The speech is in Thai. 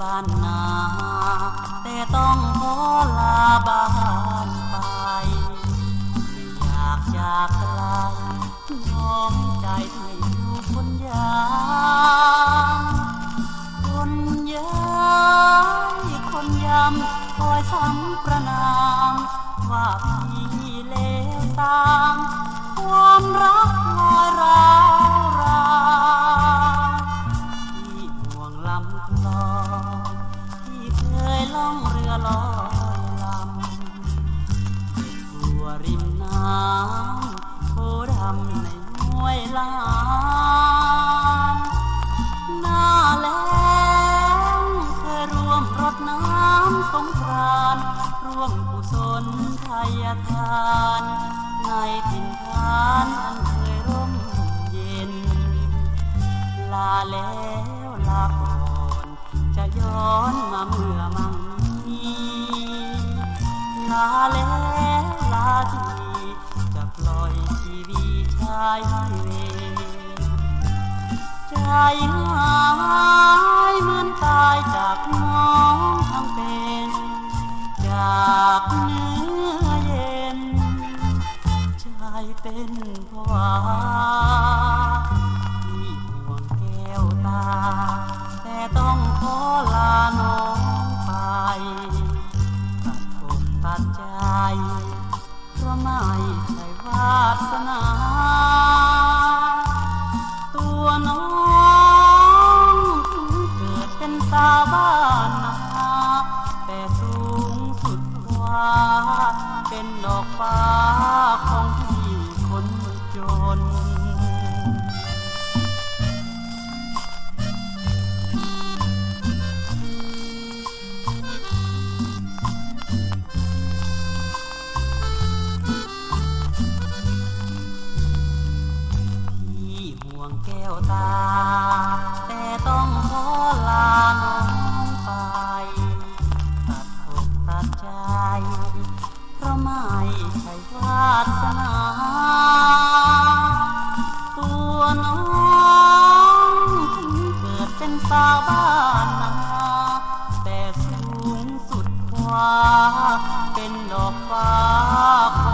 บ้านนา แต่ต้องขอลาบ้านไป อยากจากไกลน้อมใจให้อยู่คนยามคนยายคนยำคอยซ้ำประนาม ว่าพี่เลวตามความรักลอยร้าวรานที่ห่วงลำคลอง ล่องเรือลอยลำทั่วริมน้ำโคดำในห้วยลานหน้าแล้งเคยร่วมรดน้ำสงกรานร่วมกุศลไทยทาน ในถิ่นฐานอันเคยร่มเย็น ลาแล้วลาก่อนจะย้อนมาเมื่อ แล้วลาทีจะปล่อยชีวีชายให้เวรใจหายเหมือนตายจากน้องทั้งเป็นจากเนื้อเย็นใจเป็นภาวะ อกตัดใจเพราะไม่ใช่วาสนา ตัวน้องเกิดเป็นสาวบ้านนาแต่สูงสุดกว่าเป็นดอกฟ้าของพี่คนจน แก้วตา แต่ต้องขอลาน้องไปตัดอกตัดใจ เพราะไม่ใช่วาสนา ตัวน้องถึงเกิดเป็นสาวบ้านนาแต่สูงสุดว่าเป็นดอกว่า